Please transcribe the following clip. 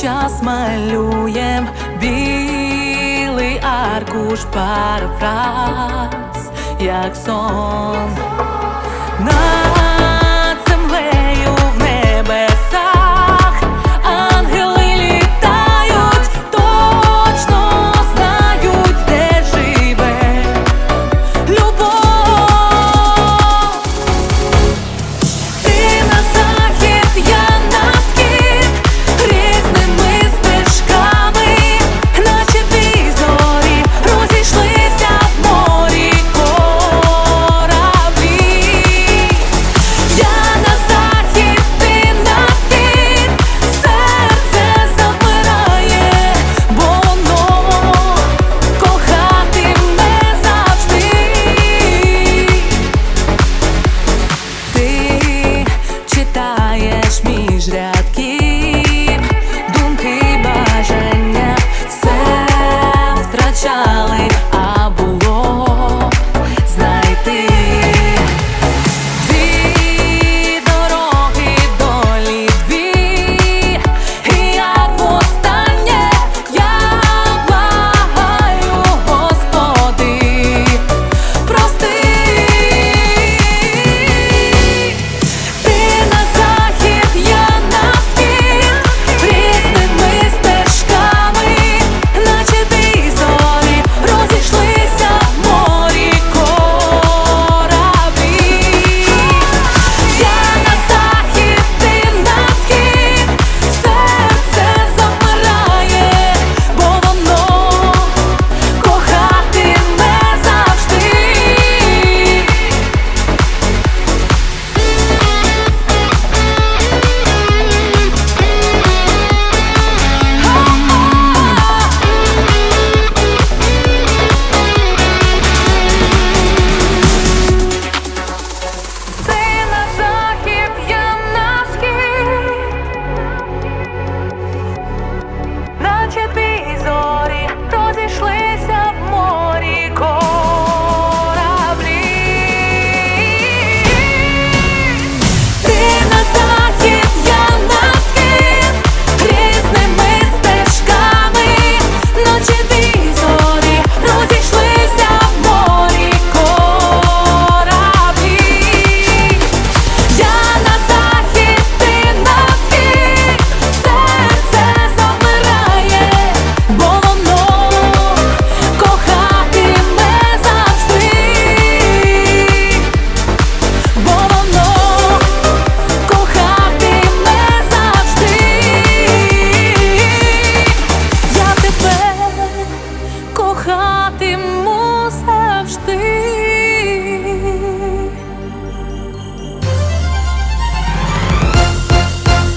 час малюєм білий аркуш парафраз, як сон. На Смієш рядки